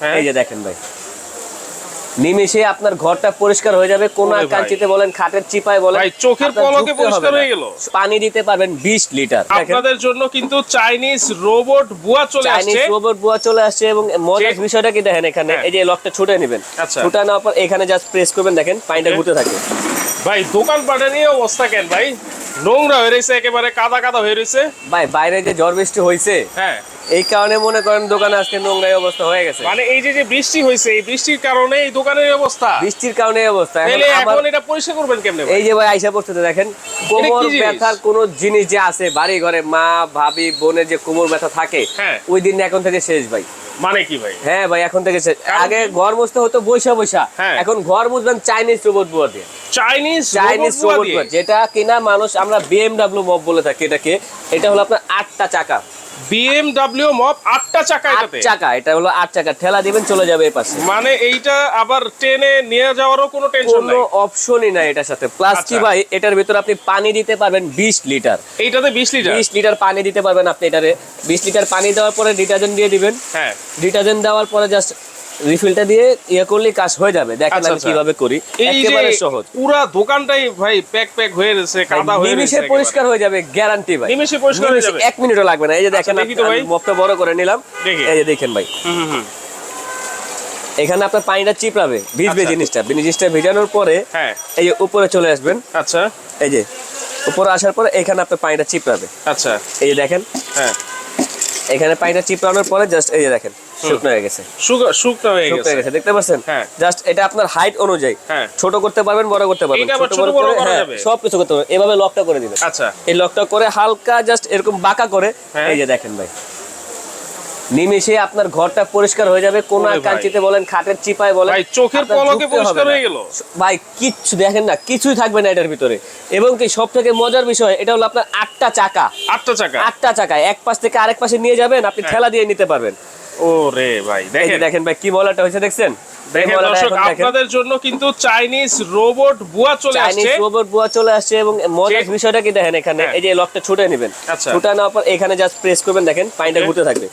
হ্যাঁ। এই যে দেখেন ভাই। নিমেষে আপনার ঘরটা পরিষ্কার হয়ে যাবে কোন কাঞ্চিতে বলেন খাটের চিপায় বলেন ভাই, চোখের পলকে পরিষ্কার হয়ে গেল। পানি দিতে পারবেন 20 লিটার। আপনাদের জন্য কিন্তু চাইনিজ রোবট বুয়া চলে চাইনিজ আসছে। রোবট বুয়া চলে আসছে এবং মজার বিষয়টা কি দেখেন এখানে হ্যাঁ। এই যে লকটা ছুটে নেবেন। আচ্ছা। ছুটে নেওয়ার পর এখানে জাস্ট প্রেস করবেন দেখেন পানিটা. ঘুরতে থাকে। ভাই দোকান পাটে নিয়ে অবস্থা কেন ভাই? নোংরা হয়ে রয়েছে একেবারে কাদা কাদা হয়ে রয়েছে। ভাই বাইরে যে ঝড় বৃষ্টি হয়েছে হ্যাঁ। এই কারণে মনে করেন দোকানে আজকে নোংরা অবস্থা হয়ে গেছে। মানে এই যে যে বৃষ্টি হয়েছে এই বৃষ্টির কারণে এই দোকানের অবস্থা? বৃষ্টির কারণে এই অবস্থা। এখন এটা পরিষ্কার করবেন কেমনে এই যে ভাই আইসা পড়তে দেখেন কোমর ব্যথার কোন জিনিস যে আছে বাড়ি ঘরে মা ভাবি বোনের যে কোমর ব্যথা থাকে হ্যাঁ। ওই দিন এখন থেকে শেষ ভাই। মানে কি ভাই? হ্যাঁ ভাই এখন থেকে শেষ। আগে ঘর মুছতে হতো বৈশা বৈশা। হ্যাঁ। এখন ঘর মুছবেন চাইনিজ রোবট বুয়া দিয়ে। চাইনিজ চাইনিজ রোবট রোবট বুয়া। যেটা কিনা মানুষ আমরা বিএমডাব্লিউ মব বলে থাকি এটাকে। এটা হলো আপনার আটটা চাকা। বিএমডব্লিউ মপ আটটা চাকা এটাতে। চাকা এটা হলো আট চাকা। ঠেলা দিবেন চলে যাবে এই পাশে। মানে এইটা আবার ট্রেনে নিয়ে যাওয়ারও কোনো টেনশন কোনো অপশনই নাই এটার সাথে। প্লাস কি আচ্ছা। ভাই এটার ভিতরে আপনি পানি দিতে পারবেন বিশ লিটার। এইটাতে বিশ লিটার? বিশ লিটার পানি দিতে পারবেন আপনি এটারে। বিশ লিটার পানি দেওয়ার পরে ডিটারজেন্ট দিয়ে দিবেন। হ্যাঁ। ডিটারজেন্ট দেওয়ার পরে জাস্ট রিফিলটা দিয়ে ইয়ে করলে কাজ হয়ে যাবে। দেখেন আচ্ছা, আমি আচ্ছা। কীভাবে করি। একেবারে সহজ। পুরা দোকানটাই ভাই প্যাক প্যাক হয়ে রয়েছে কাদা হয়ে নিমিশে রয়েছে পরিষ্কার হয়ে যাবে গ্যারান্টি ভাই। নিমেষে পরিষ্কার হয়ে যাবে? এক মিনিটও লাগবে না। এই যে দেখেন আচ্ছা, আমি। মপটা বড় করে নিলাম। এই যে দেখেন ভাই। হুম। এখানে আপনার পানিটা চিপড়াবে ভিজবে। জিনিসটা। জিনিসটা ভেজানোর পরে হ্যাঁ। এই যে উপরে চলে আসবেন। আচ্ছা। এই যে উপরে আসার পরে এখানে আপনার পানিটা চিপড়াবে। আচ্ছা। এই যে দেখেন। হ্যাঁ। এখানে পানিটা চিপড়ানোর পরে জাস্ট এই যে দেখেন শুকনো হয়ে গেছে। শুকনো হয়ে হয়ে গেছে। দেখতে পাচ্ছেন? হ্যাঁ। জাস্ট এটা আপনার হাইট অনুযায়ী। হ্যাঁ। ছোট করতে পারবেন বড় করতে পারবেন। ছোট বড় করে, হ্যাঁ, যাবে? সব কিছু করতে পারবেন এভাবে লকটা করে দিবেন। আচ্ছা। এই লকটা করে হালকা জাস্ট এরকম বাঁকা করে হ্যাঁ। এই যে দেখেন ভাই। নিমেষে আপনার ঘরটা পরিষ্কার হয়ে যাবে কোন কাঞ্চিতে বলেন খাটের চিপায় বলেন ভাই, চোখের পলকে পরিষ্কার হয়ে গেল। ভাই কিচ্ছু দেখেন না কিছুই থাকবে না এটার ভিতরে। এবং কি সব থেকে মজার বিষয় এটা হলো আপনার আটটা চাকা। আটটা চাকা? আটটা চাকা এক পাশ থেকে আরেক পাশে নিয়ে যাবেন আপনি হ্যাঁ। ঠেলা দিয়ে নিতে পারবেন। ও রে ভাই দেখেন। দেখেন ভাই কি মলাটা হয়েছে দেখছেন? দেখেন দর্শক আপনাদের জন্য কিন্তু চাইনিজ রোবট বুয়া চলে চাইনিজ রোবট বুয়া চলে আসছে এবং মজার বিষয়টা কি দেখেন এখানে হ্যাঁ। এই যে লকটা ছুটে নেবেন। আচ্ছা। ছুটে নেওয়ার পর এখানে জাস্ট প্রেস করবেন দেখেন Okay. ঘুরতে থাকবে।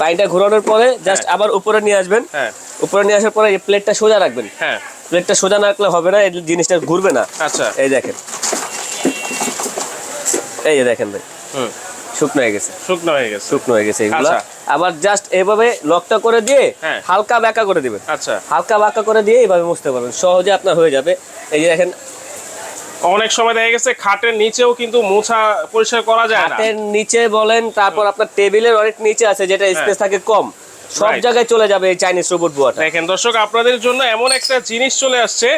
পানিটা ঘোরানোর পরে জাস্ট হ্যাঁ। আবার উপরে নিয়ে আসবেন। হ্যাঁ। উপরে নিয়ে আসার পরে এই প্লেটটা সোজা রাখবেন। হ্যাঁ। প্লেটটা সোজা না রাখলে হবে না এই জিনিসটা ঘুরবে না। আচ্ছা। এই দেখেন। এই যে দেখেন ভাই। হুম। শুকনো হয়ে গেছে। শুকনো হয়ে গেছে। শুকনো হয়ে গেছে এগুলো। আচ্ছা। আবার জাস্ট এভাবে লকটা করে দিয়ে হ্যাঁ। হালকা ব্যাকা করে দিবেন। আচ্ছা। হালকা বাঁকা করে দিয়ে এইভাবে মুছতে পারবেন। সহজে আপনার হয়ে যাবে। এই যে দেখেন অনেক সময় দেখা গেছে খাটের নিচেও কিন্তু মোছা পরিষ্কার করা যায় না। খাটের নিচে বলেন তারপর আপনার টেবিলের অনেক নিচে আছে যেটা স্পেস থাকে কম। সব। জায়গায় চলে যাবে এই চাইনিজ রোবট বুয়াটা। দেখেন দর্শক আপনাদের জন্য এমন একটা জিনিস চলে আসছে।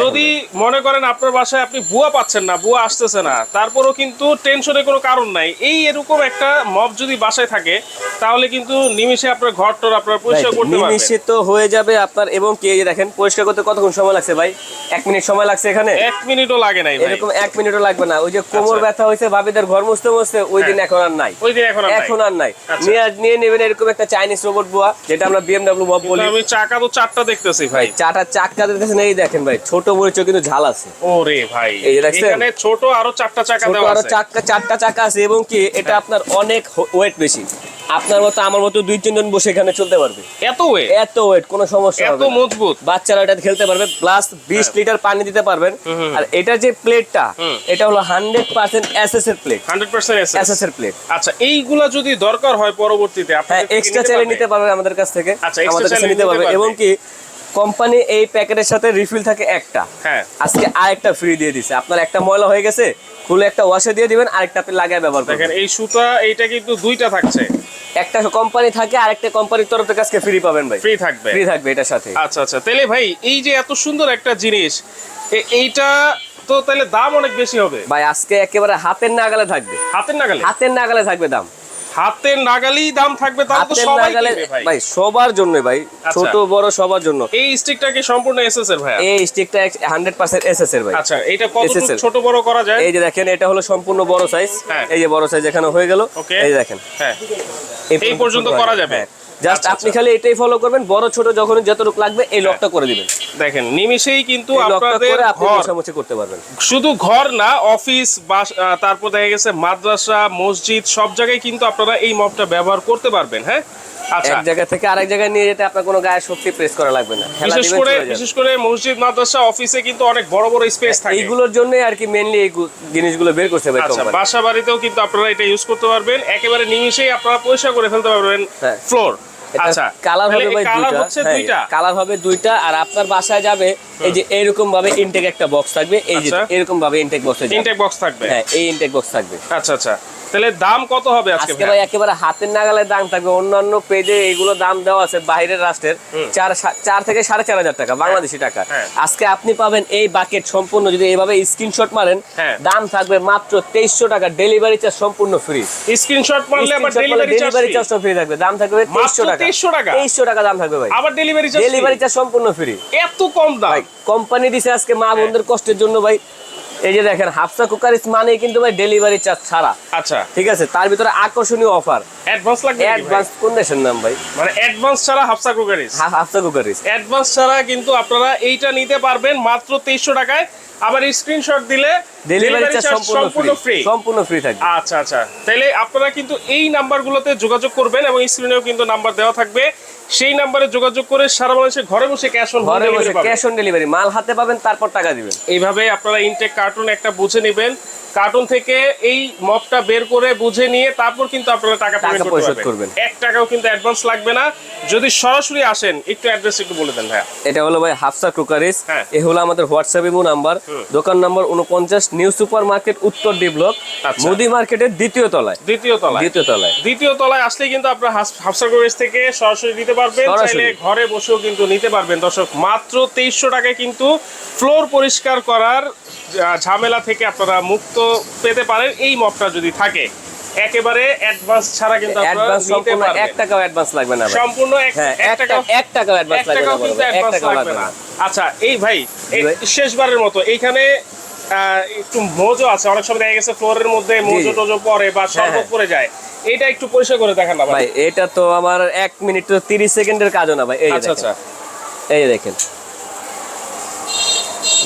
যদি মনে করেন আপনার বাসায় আপনি বুয়া পাচ্ছেন না বুয়া আসতেছে না তারপরও কিন্তু টেনশনের কোনো কারণ নাই। এই এরকম একটা মব যদি বাসায় থাকে তাহলে কিন্তু নিমিশে আপনার ঘর টর আপনার পরিষ্কার করতে পারবেন। নিমিষে তো হয়ে যাবে আপনার এবং কি দেখেন পরিষ্কার করতে কতক্ষণ সময় লাগছে ভাই? এক মিনিট সময় লাগছে এখানে? এক মিনিটও লাগে নাই ভাই। এরকম এক মিনিটও লাগবে না। ওই যে কোমর আচ্ছা। ব্যথা হয়েছে ভাবিদের ঘর মুছতে মুছতে ওই দিন হ্যাঁ। এখন আর নাই। ওই দিন এখন আর নাই। এখন আর নাই। আচ্ছা। নিয়ে নিয়ে নেবেন এরকম একটা চাইনিজ রোবট বুয়া যেটা আমরা বিএমডাব্লিউ মব বলি। আমি চাকা তো চারটা দেখতেছি ভাই। ভাই চাটা চাকা দেখতেছেন এই দেখেন ভাই ছোট মরিচও কিন্তু ঝাল আছে। ওরে ভাই এই দেখছেন? এখানে ছোট আরও চারটা চাকা দেওয়া আছে। আরও চারটা চারটা চাকা আছে এবং কি এটা আপনার অনেক ওয়েট বেশি। আপনার মতো আমার মতো দুই তিনজন বসে এখানে চলতে পারবে। এত ওয়েট এত ওয়েট কোনো সমস্যা এত মজবুত? বাচ্চারা এটা খেলতে পারবে প্লাস হ্যাঁ। লিটার পানি দিতে পারবেন। আর এটা যে প্লেটটা এটা হলো হান্ড্রেড পার্সেন্ট এসএস এর প্লেট হান্ড্রেড পার্সেন্ট এসএস এর প্লেট আচ্ছা এইগুলা যদি দরকার হয় পরবর্তীতে থেকে এক্সট্রা চাইলে নিতে পারবে? আমাদের কাছ থেকে। আচ্ছা, আমাদের কাছে নিতে পারবে। এবং কি কোম্পানি এই প্যাকেটের সাথে রিফিল থাকে একটা। হ্যাঁ। আজকে আরেকটা ফ্রি দিয়ে দিছে। আপনার একটা ময়লা হয়ে গেছে খুলে একটা ওয়াশে দিয়ে দিবেন আরেকটা আপনি লাগায় ব্যবহার করবেন। দেখেন এই সুতা এইটা কিন্তু দুইটা থাকছে। একটা কোম্পানি থাকে আর একটা কোম্পানির তরফ থেকে আজকে ফ্রি পাবেন ভাই। ফ্রি থাকবে। ফ্রি থাকবে এটার সাথে। আচ্ছা আচ্ছা। তাহলে ভাই এই যে এত সুন্দর একটা জিনিস এইটা তো তাহলে দাম অনেক বেশি হবে। ভাই আজকে একেবারে হাতের নাগালে থাকবে। হাতের নাগালে? হাতের নাগালে থাকবে দাম। হাতের নাগালেই দাম থাকবে তাহলে তো সবাই কিনবে ভাই। ভাই সবার জন্য ভাই আচ্ছা। ছোট বড় সবার জন্য। এই স্টিকটা কি সম্পূর্ণ এসএস এর ভাই এই স্টিকটা হান্ড্রেড পার্সেন্ট এসএস এর ভাই। আচ্ছা এটা কতটুকু ছোট বড় করা যায়? এই যে দেখেন এটা হলো সম্পূর্ণ বড় সাইজ হ্যাঁ। এই যে বড় সাইজ এখানে হয়ে গেল। এই দেখেন। হ্যাঁ। এই পর্যন্ত করা যাবে? হ্যাঁ। জাস্ট আচ্ছা, আপনি আচ্ছা। খালি এটাই ফলো করবেন বড় ছোট যখন যতটুকু লাগবে এই লকটা করে দিবেন। দেখেন নিমিশেই কিন্তু আপনাদের আপনি করতে পারবেন। শুধু ঘর না অফিস বা তারপর দেখা গেছে মাদ্রাসা মসজিদ সব জায়গায় কিন্তু আপনারা এই মপটা ব্যবহার করতে পারবেন হ্যাঁ? আচ্ছা। এক জায়গা থেকে আরেক জায়গায় নিয়ে যেতে আপনার কোনো গায়ে শক্তি প্রেস করা লাগবে না। বিশেষ করে বিশেষ করে মসজিদ মাদ্রাসা অফিসে কিন্তু অনেক বড় বড় স্পেস থাকে। এইগুলোর জন্য আর কি মেনলি এই জিনিসগুলো বের ভাই আচ্ছা বাসা বাড়িতেও কিন্তু আপনারা এটা ইউজ করতে পারবেন। একেবারে নিমিশেই আপনারা পরিষ্কার করে ফেলতে পারবেন হ্যাঁ। ফ্লোর আচ্ছা কালার হবে ভাই দুইটা। হ্যাঁ, কালার হবে দুইটা আর আপনার বাসায় যাবে এই যে এরকম ভাবে ইনটেক একটা বক্স থাকবে। এই যে আচ্ছা। এরকম ভাবে ইনটেক বক্স ইনটেক বক্স থাকবে? হ্যাঁ এই ইনটেক বক্স থাকবে। আচ্ছা আচ্ছা। তাহলে দাম কত হবে আজকে ভাই একেবারে হাতের দাম থাকবে। অন্যান্য পেজে এগুলো দাম দেওয়া আছে বাইরের রাষ্ট্রের। চার চার থেকে সাড়ে চার হাজার টাকা বাংলাদেশি টাকা। হ্যাঁ। আজকে আপনি পাবেন এই বাকেট সম্পূর্ণ। যদি এইভাবে স্ক্রিনশট মারেন হ্যাঁ। দাম থাকবে মাত্র তেইশশো টাকা। ডেলিভারি চার্জ সম্পূর্ণ ফ্রি স্ক্রিনশট মারলে ডেলিভারি চার্জ চার্জটা ফ্রি থাকবে। দাম থাকবে তেইশশো টাকা। 2300 টাকা? তেইশশো টাকা দাম থাকবে ভাই। আবার ডেলিভারি চার্জ ডেলিভারি চার্জ সম্পূর্ণ ফ্রি এত কম দাম? কোম্পানি দিছে আজকে হ্যাঁ। মা বোনদের কষ্টের জন্য ভাই। এই যে দেখেন হাফসা কুকার মানে কিন্তু ভাই ডেলিভারি চার্জ ছাড়া। আচ্ছা। ঠিক আছে? তার ভিতরে আকর্ষণীয় অফার অ্যাডভান্স লাগবে অ্যাডভান্স কোন দেশের নাম ভাই। মানে অ্যাডভান্স ছাড়া Hafsa cooker Hafsa cooker advance ছাড়া কিন্তু আপনারা এইটা নিতে পারবেন মাত্র তেইশশো টাকায়। আবার স্ক্রিনশট দিলে ডেলিভারি চার্জ সম্পূর্ণ ফ্রি সম্পূর্ণ ফ্রি থাকবে। আচ্ছা আচ্ছা। তাহলে আপনারা কিন্তু এই নাম্বারগুলোতে যোগাযোগ করবেন এবং স্ক্রিনেও কিন্তু নাম্বার দেওয়া থাকবে। সেই নাম্বারে যোগাযোগ করে সারা বাংলাদেশে ঘরে বসে ক্যাশ অন ঘরে বসে ক্যাশ অন ডেলিভারি মাল হাতে পাবেন তারপর টাকা দিবেন। এইভাবে আপনারা ইনটেক কার্টুন একটা বুঝে নেবেন। কার্টুন থেকে এই মপটা বের করে বুঝে নিয়ে তারপর কিন্তু আপনারা টাকা পেমেন্ট করতে পরিশোধ পারবেন করবেন। এক টাকাও কিন্তু অ্যাডভান্স লাগবে না। যদি সরাসরি আসেন একটু অ্যাড্রেস একটু বলে দেন ভাইয়া। এটা হলো ভাই হাফসা কুকারিস হ্যাঁ। এ হলো আমাদের হোয়াটসঅ্যাপ ইমো নাম্বার দোকান নাম্বার উনপঞ্চাশ নিউ সুপার মার্কেট উত্তর ডি ব্লক। মুদি মার্কেটের দ্বিতীয় তলায়। দ্বিতীয় তলায়। দ্বিতীয় তলায়। দ্বিতীয় তলায় আসলে কিন্তু আপনার হাফসার কলেজ থেকে সরাসরি নিতে পারবেন। চাইলে ঘরে বসেও কিন্তু নিতে পারবেন। দর্শক মাত্র তেইশশো টাকায় কিন্তু ফ্লোর পরিষ্কার করার ঝামেলা থেকে আপনারা মুক্ত পেতে পারেন এই মপটা যদি থাকে। একেবারে অ্যাডভান্স ছাড়া কিন্তু আপনারা নিতে টাকাও অ্যাডভান্স লাগবে না সম্পূর্ণ হ্যাঁ টাকা টাকাও অ্যাডভান্স লাগবে না টাকাও কিন্তু অ্যাডভান্স লাগবে না। আচ্ছা এই ভাই শেষবারের মতো এইখানে একটু মোজো আছে। অনেক সময় দেখা গেছে ফ্লোরের মধ্যে মোজো। টোজো পরে বা শরবত হ্যাঁ। পরে যায়। এটা একটু পরিষ্কার করে দেখান না ভাই এটা তো আমার এক মিনিট তো তিরিশ সেকেন্ডের কাজও না ভাই। এই আচ্ছা আচ্ছা। এই দেখেন।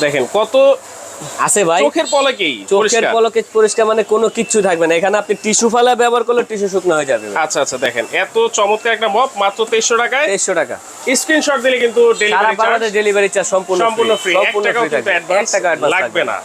দেখেন কত আছে ভাই। চোখের পলকেই চোখের পলকে পরিষ্কার মানে কোনো কিছু থাকবে না। এখানে আপনি টিস্যু ফালা ব্যবহার করলে টিস্যু শুকনো হয়ে যাবে আচ্ছা আচ্ছা দেখেন এত চমৎকার একটা মপ মাত্র 2300 টাকায়। 2300 টাকা। স্ক্রিনশট দিলে কিন্তু ডেলিভারি চার্জ ডেলিভারি চার্জ সম্পূর্ণ সম্পূর্ণ ফ্রি এক সম্পূর্ণ টাকাও ফ্রি কিন্তু অ্যাডভান্স লাগবে না।